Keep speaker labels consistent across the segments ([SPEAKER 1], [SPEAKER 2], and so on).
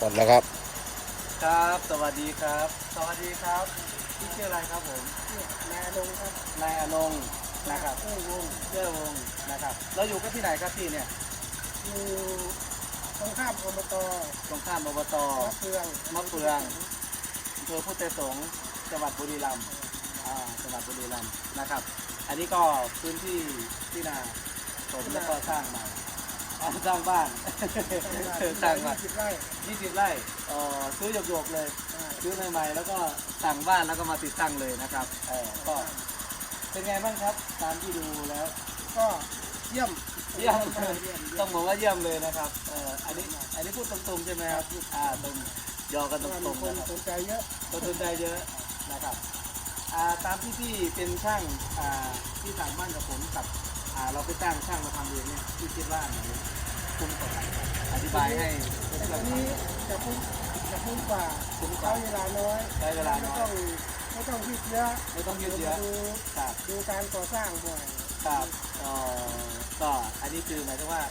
[SPEAKER 1] ก่อนนะครับ
[SPEAKER 2] ครับ สวัสดีครับ สวัสดีครับพี่ชื่ออะไรครับผม
[SPEAKER 3] นายลงครับ
[SPEAKER 2] นายอนงค์นะครับ
[SPEAKER 3] เอ้ยวง
[SPEAKER 2] เชื่อวงศ์นะครับ เราอยู่กันที่ไหนครับพี่เนี่ย
[SPEAKER 3] อยู่ตรงข้ามอบต
[SPEAKER 2] ตรงข้ามอบต
[SPEAKER 3] มะเฟือง
[SPEAKER 2] มะเฟืองอำเภอพุทธสงฆ์จังหวัดบุรีรัมย์อ่าจังหวัดบุรีรัมย์นะครับ อันนี้ก็พื้นที่ที่นาผมแล้วก็สร้างมา อ่าสร้างบ้าน สร้างบ้าน
[SPEAKER 3] สิบไร่
[SPEAKER 2] 20ไร่เอ่อซื้อหยกๆเลย
[SPEAKER 3] อ่า
[SPEAKER 2] ซื้อใหม่ๆ แล้วก็สั่งบ้านแล้วก็มาติดตั้งเลยนะครับเออก็เป็นไงบ้างครับ ตามที่ดูแล้ว
[SPEAKER 3] ก็เยี่ยม
[SPEAKER 2] เยี่ยม
[SPEAKER 3] เยี่ยมเยี่ยม
[SPEAKER 2] ต้องบอกว่าเยี่ยมเลยนะครับเอออันนี้อันนี้พูดตรงๆใช่ไหมครับอ่าตรงยอกัน
[SPEAKER 3] เพ
[SPEAKER 2] ต
[SPEAKER 3] ราะว่า
[SPEAKER 2] ร
[SPEAKER 3] มี
[SPEAKER 2] ง
[SPEAKER 3] ค
[SPEAKER 2] ๆ
[SPEAKER 3] น
[SPEAKER 2] นะครับ
[SPEAKER 3] สนใจเยอะ
[SPEAKER 2] ต้นทุนได้เยอะนะครับอ่าตามที่พี่เป็นช่างอ่าที่สั่งบ้านกับผมกับ อ่าเราไปจ้างช่างมาทำเองเนี่ยพี่คิดว่าอันไหนคุ้มกว่ากันอธิบายให้เพื่อนๆ
[SPEAKER 3] อั
[SPEAKER 2] ฟั
[SPEAKER 3] น
[SPEAKER 2] ง
[SPEAKER 3] นี้จะพุ่งจะพุ่งกว่า
[SPEAKER 2] คุ้มกว่า
[SPEAKER 3] ใช้เวลาน้อย
[SPEAKER 2] ใช้เวลาน้
[SPEAKER 3] ไม่
[SPEAKER 2] อย
[SPEAKER 3] ต้องไม่ต้องยืดเยอะ
[SPEAKER 2] ไม่ต้องยืดเยอะ
[SPEAKER 3] ดู
[SPEAKER 2] ครับ
[SPEAKER 3] ดูการก่อสร้างบ่อย
[SPEAKER 2] ครับเอ่อก็อันนี้คือหมายถึงว่า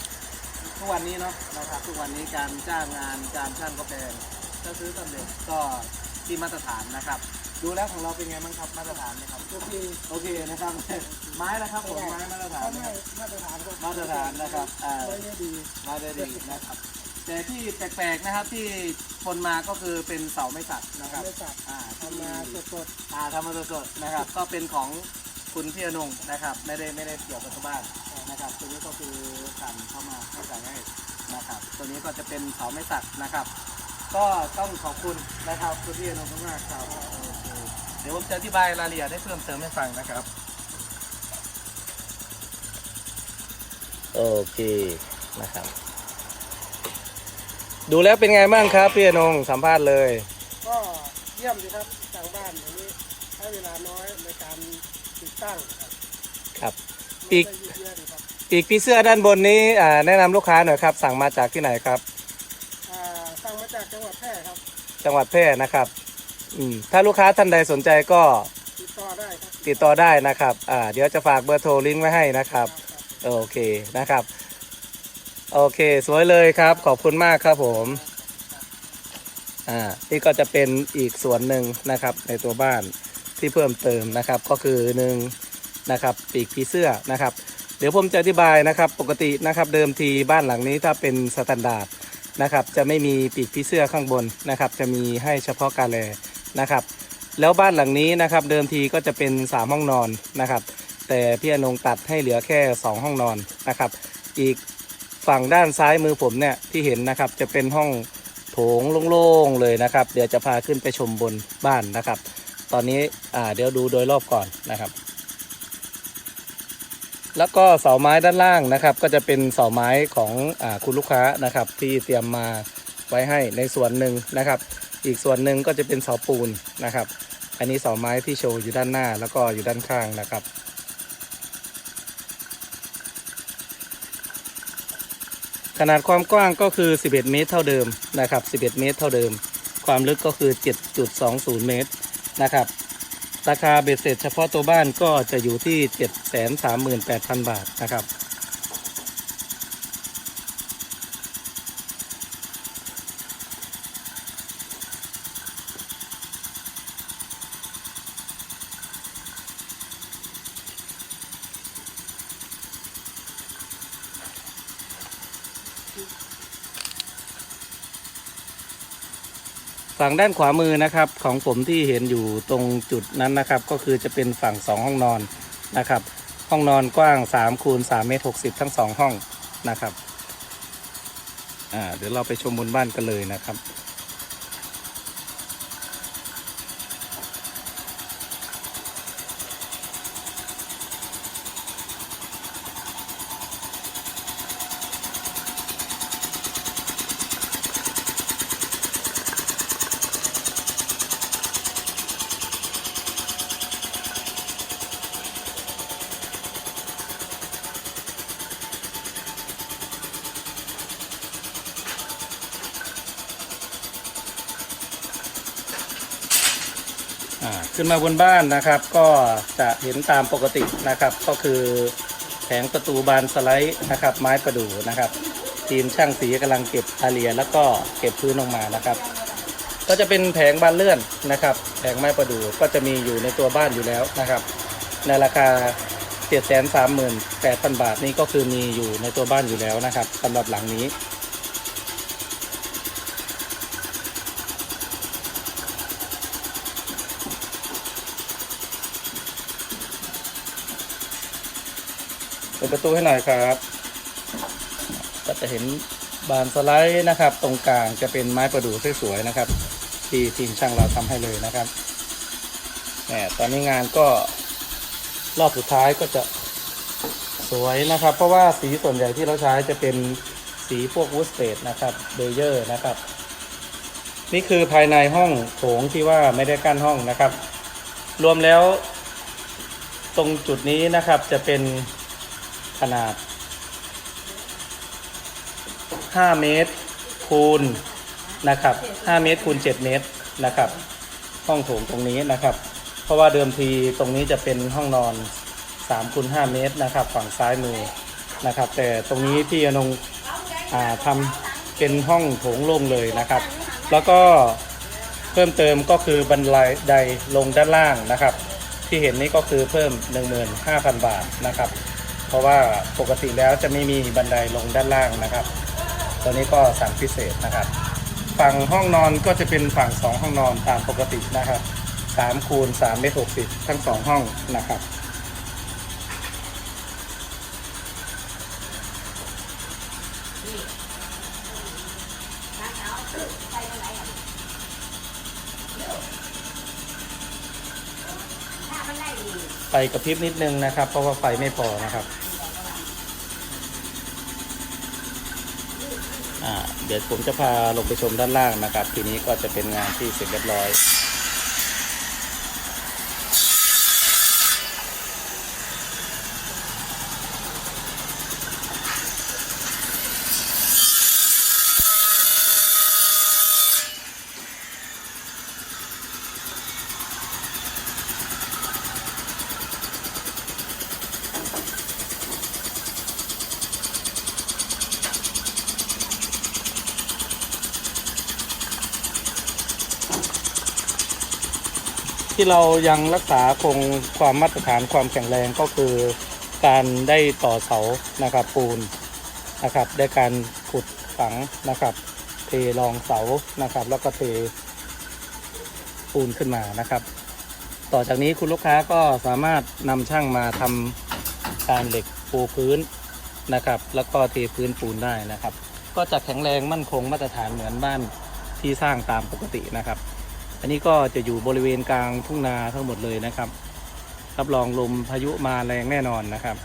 [SPEAKER 2] ทุกวันนี้เนาะนะครับทุกวันนี้การจ้างงานการช่างก็แพงถ้าซื้อสำเร็จก็ที่มาตรฐานนะครับ ดูแล้วของเราเป็นไงบ้างครับมาตรฐานไหมครับ
[SPEAKER 3] โอเค
[SPEAKER 2] โอเคนะครับ ไม้นะครับผมไม้มาตรฐาน
[SPEAKER 3] ถ้า
[SPEAKER 2] นะ
[SPEAKER 3] ไม่
[SPEAKER 2] ครับ
[SPEAKER 3] มาตรฐานก็
[SPEAKER 2] มาตรฐานนะครับอ่า
[SPEAKER 3] ไม่ได้ดี
[SPEAKER 2] มาได้ดีนะครับ แต่ที่แปลกๆนะครับที่คนมาก็คือเป็นเสาไม้สักนะครับ
[SPEAKER 3] ไม่สับ
[SPEAKER 2] อ่า
[SPEAKER 3] ทำมาสด
[SPEAKER 2] อ่าทำมาสดๆนะครับ ก็เป็นของคุณพี่อนงนะครับ ไม่ได้ไม่ได้เกี่ยวกับชาวบ้านนะครับ ตัวนี้ก็คือสั่งเข้ามาให้สั่งให้นะครับ ตัวนี้ก็จะเป็นเสาไม้สักนะครับ ก็ต้องขอบคุณนะครับคุณพี่อนงมากๆครับโอเคเดี๋ยวผมจะอธิบายรายละเอียดให้เพิ่มเติมให้ฟังนะครับ
[SPEAKER 1] โอเคนะครับ ดูแล้วเป็นไงบ้างครับพี่อนงสัมภาษณ์เลย
[SPEAKER 3] ๆก็เยี่ยมดีครับทางบ้านอย่างนี้ใช้เวลาน้อยในการติดตั้งครับ
[SPEAKER 1] ครับ
[SPEAKER 3] ไม่
[SPEAKER 1] อีก
[SPEAKER 3] ได้ยืดเยื้อดีครับ
[SPEAKER 1] ปีกผีเสื้อด้านบนนี้อ่าแนะนำลูกค้าหน่อยครับ สั่งมาจากที่ไหนครับ
[SPEAKER 3] อ่าสั่งมาจากจังหวัดแพร่ครับ
[SPEAKER 1] จังหวัดแพร่นะครับ อืมถ้าลูกค้าท่านใดสนใจก็
[SPEAKER 3] ติดต่อได้ครับ
[SPEAKER 1] ติดต่อได้นะครับอ่าเดี๋ยวจะฝากเบอร์โทรลิงก์ไว้ให้นะครับโอเคนะครับ โอเค สวยเลยครับ ขอบคุณมากครับผมอ่านี่ก็จะเป็นอีกส่วนหนึ่งนะครับ ในตัวบ้านที่เพิ่มเติมนะครับ ก็คือหนึ่งนะครับปีกผีเสื้อนะครับ เดี๋ยวผมจะอธิบายนะครับ ปกตินะครับเดิมทีบ้านหลังนี้ถ้าเป็นสแตนดาร์ดนะครับ จะไม่มีปีกผีเสื้อข้างบนนะครับ จะมีให้เฉพาะกาแล นะครับ แล้วบ้านหลังนี้นะครับเดิมทีก็จะเป็น 3 ห้องนอนนะครับ แต่พี่อนงตัดให้เหลือแค่ 2 ห้องนอนนะครับ อีกฝั่งด้านซ้ายมือผมเนี่ยที่เห็นนะครับจะเป็นห้องโถงโล่งๆเลยนะครับ เดี๋ยวจะพาขึ้นไปชมบนบ้านนะครับ ตอนนี้อ่าเดี๋ยวดูโดยรอบก่อนนะครับ แล้วก็เสาไม้ด้านล่างนะครับ ก็จะเป็นเสาไม้ของอาคุณลูกค้านะครับ ที่เตรียมมาไว้ให้ในส่วนหนึ่งนะครับ อีกส่วนหนึ่งก็จะเป็นเสาปูนนะครับ อันนี้เสาไม้ที่โชว์อยู่ด้านหน้าแล้วก็อยู่ด้านข้างนะครับ ขนาดความกว้างก็คือ 11 เมตรเท่าเดิมนะครับ 11 เมตรเท่าเดิม ความลึกก็คือ 7.20 เมตรนะครับราคาเบ็ดเสร็จเฉพาะตัวบ้านก็จะอยู่ที่ 738,000 บาทนะครับ ฝั่งด้านขวามือนะครับ ของผมที่เห็นอยู่ตรงจุดนั้นนะครับ ก็คือจะเป็นฝั่ง 2 ห้องนอนนะครับ ห้องนอนกว้าง3คูณ3เมตร60 ทั้ง 2 ห้องนะครับอ่าเดี๋ยวเราไปชมบนบ้านกันเลยนะครับ ขึ้นมาบนบ้านนะครับ ก็จะเห็นตามปกตินะครับ ก็คือแผงประตูบานสไลด์นะครับ ไม้ประดู่นะครับ ทีมช่างสีกำลังเก็บอาเรียแล้วก็เก็บพื้นลงมานะครับ ก็จะเป็นแผงบานเลื่อนนะครับ แผงไม้ประดู่ก็จะมีอยู่ในตัวบ้านอยู่แล้วนะครับ ในราคา738,000 บาทนี้ก็คือมีอยู่ในตัวบ้านอยู่แล้วนะครับสำหรับหลังนี้ เปิดประตูให้หน่อยครับ ก็จะเห็นบานสไลด์นะครับ ตรงกลางจะเป็นไม้ประดู่สวยๆนะครับ ที่ทีมช่างเราทำให้เลยนะครับแหมตอนนี้งานก็รอบสุดท้ายก็จะสวยนะครับ เพราะว่าสีส่วนใหญ่ที่เราใช้จะเป็นสีพวกวูสเตดนะครับเบเยอร์นะครับ นี่คือภายในห้องโถงที่ว่าไม่ได้กั้นห้องนะครับ รวมแล้ว ตรงจุดนี้นะครับจะเป็น ขนาด 5 เมตรคูณนะครับ 5 เมตรคูณ 7 เมตรนะครับ ห้องโถงตรงนี้นะครับ เพราะว่าเดิมทีตรงนี้จะเป็นห้องนอน3คูณ5เมตรนะครับ ฝั่งซ้ายมือนะครับ แต่ตรงนี้พี่อนงอ่าทำเป็นห้องโถงโล่งเลยนะครับ แล้วก็เพิ่มเติมก็คือบันไดใดลงด้านล่างนะครับ ที่เห็นนี้ก็คือเพิ่ม 15,000 บาทนะครับ เพราะว่าปกติแล้วจะไม่มีบันไดลงด้านล่างนะครับ ตัวนี้ก็สั่งพิเศษนะครับ ฝั่งห้องนอนก็จะเป็นฝั่งสองห้องนอนตามปกตินะครับสามคูณสามเมตรหกสิบทั้งสองห้องนะครับ ฟกระพริบนิดนึงนะครับ เพราะว่าไฟไม่พอนะครับเดี๋ยวผมจะพาลงไปชมด้านล่างนะครับ ทีนี้ก็จะเป็นงานที่เสร็จเรียบร้อย ที่เรายังรักษาคงความมาตรฐานความแข็งแรงก็คือการได้ต่อเสานะครับปูนนะครับได้การขุดฝังนะครับ เทรองเสานะครับ แล้วก็เทปูนขึ้นมานะครับ ต่อจากนี้คุณลูกค้าก็สามารถนำช่างมาทำการเหล็กปูพื้นนะครับ แล้วก็เทพื้นปูนได้นะครับ ก็จะแข็งแรงมั่นคงมาตรฐานเหมือนบ้านที่สร้างตามปกตินะครับ อันนี้ก็จะอยู่บริเวณกลางทุ่งนาทั้งหมดเลยนะครับ รับรองลมพายุมาแรงแน่นอนนะครับ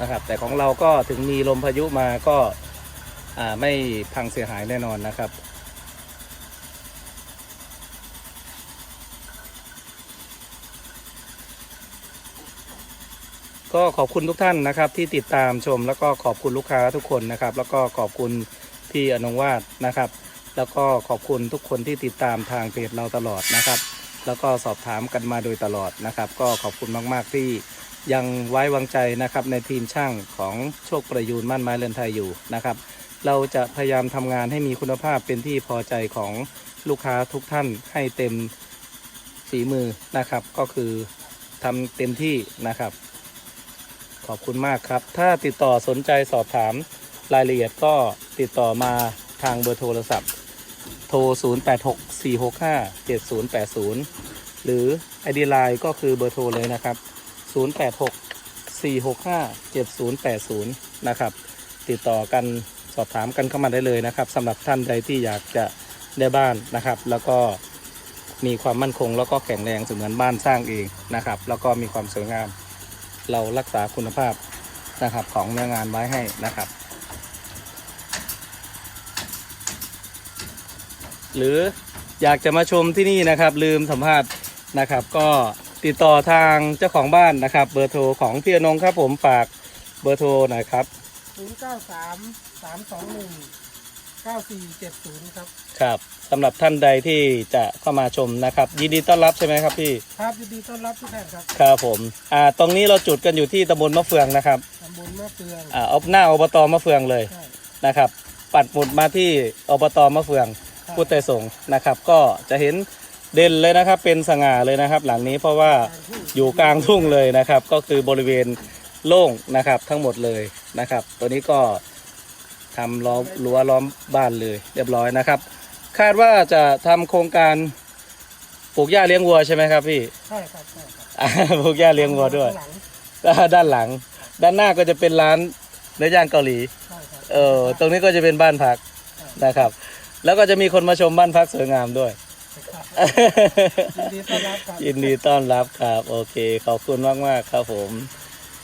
[SPEAKER 1] นะครับ แต่ของเราก็ถึงมีลมพายุมาก็ไม่พังเสียหายแน่นอนนะครับ ก็ขอบคุณทุกท่านนะครับ ที่ติดตามชมแล้วก็ขอบคุณลูกค้าทุกคนนะครับ แล้วก็ขอบคุณพี่อนงวาดนะครับ แล้วก็ขอบคุณทุกคนที่ติดตามทางเพจเราตลอดนะครับ แล้วก็สอบถามกันมาโดยตลอดนะครับ ก็ขอบคุณมากๆที่ยังไว้วางใจนะครับในทีมช่างของโชคประยูนมั่นไม้เรือนไทยอยู่นะครับ เราจะพยายามทำงานให้มีคุณภาพเป็นที่พอใจของลูกค้าทุกท่านให้เต็มฝีมือนะครับ ก็คือทำเต็มที่นะครับ ขอบคุณมากครับ ถ้าติดต่อสนใจสอบถามรายละเอียดก็ติดต่อมาทางเบอร์โทรศัพท์ โทร 0864657080 หรือ ID Line ก็คือเบอร์โทรเลยนะครับ 0864657080 นะครับ ติดต่อกันสอบถามกันเข้ามาได้เลยนะครับสำหรับท่านใดที่อยากจะได้บ้านนะครับ แล้วก็มีความมั่นคงแล้วก็แข็งแรงเสมือนบ้านสร้างเองนะครับ แล้วก็มีความสวยงาม เรารักษาคุณภาพนะครับของเนื้องานไว้ให้นะครับ หรืออยากจะมาชมที่นี่นะครับ ลืมสัมภาษณ์นะครับ ก็ติดต่อทางเจ้าของบ้านนะครับ เบอร์โทรของพี่อนงครับผมฝากเบอร์โทรหน่อยครับ
[SPEAKER 3] 0 9 3 3 2 1 9470 ครับ
[SPEAKER 1] ครับสำหรับท่านใดที่จะเข้ามาชมนะครับ ยินดีต้อนรับใช่ไหมครับพี่
[SPEAKER 3] ครับยินดีต้อนรับทุกท่านครับ
[SPEAKER 1] ครับผมอ่าตรงนี้เราจุดกันอยู่ที่ตำบลมะเฟืองนะครับ
[SPEAKER 3] ตำบลมะเฟือง
[SPEAKER 1] อ่าเอาหน้าอบตมะเฟืองเลย
[SPEAKER 3] ใช่
[SPEAKER 1] นะครับ ปัดหมุดมาที่อบตมะเฟือง
[SPEAKER 3] ครับ
[SPEAKER 1] พุทธไทยสงฆ์นะครับ ก็จะเห็นเด่นเลยนะครับ เป็นสง่าเลยนะครับ หลังนี้เพราะว่า อยู่กลางทุ่งเลยนะครับ ก็คือบริเวณโล่งนะครับทั้งหมดเลยนะครับ ตัวนี้ก็ ทำล้อมรั้วล้อมบ้านเลยเรียบร้อยนะครับ คาดว่าจะทำโครงการปลูกหญ้าเลี้ยงวัวใช่ไหมครับพี่
[SPEAKER 3] ใช่ครับใช่ครับ
[SPEAKER 1] อ่าปลูกหญ้าเลี้ยงวัวด้วย
[SPEAKER 3] ข้างหลัง
[SPEAKER 1] ด้านหลัง ด้านหน้าก็จะเป็นร้านเนื้อย่างเกาหลี
[SPEAKER 3] ใช่ครับ
[SPEAKER 1] เออตรงนี้ก็จะเป็นบ้านพักนะครับ แล้วก็จะมีคนมาชมบ้านพักสวยงามด้วย
[SPEAKER 3] ยินดีต้อนรับครับ
[SPEAKER 1] ยินดีต้อนรับครับโอเค ขอบคุณมากมากๆครับผม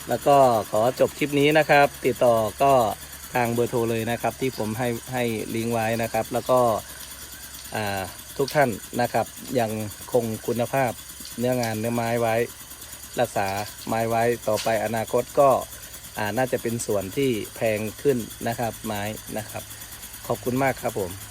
[SPEAKER 1] แล้วก็ขอจบคลิปนี้นะครับ ติดต่อก็ ทางเบอร์โทรเลยนะครับ ที่ผมให้ให้ลิงก์ไว้นะครับ แล้วก็ทุกท่านนะครับยังคงคุณภาพเนื้องานเนื้อไม้ไว้ รักษาไม้ไว้ต่อไปอนาคตก็น่าจะเป็นส่วนที่แพงขึ้นนะครับไม้นะครับ ขอบคุณมากครับผม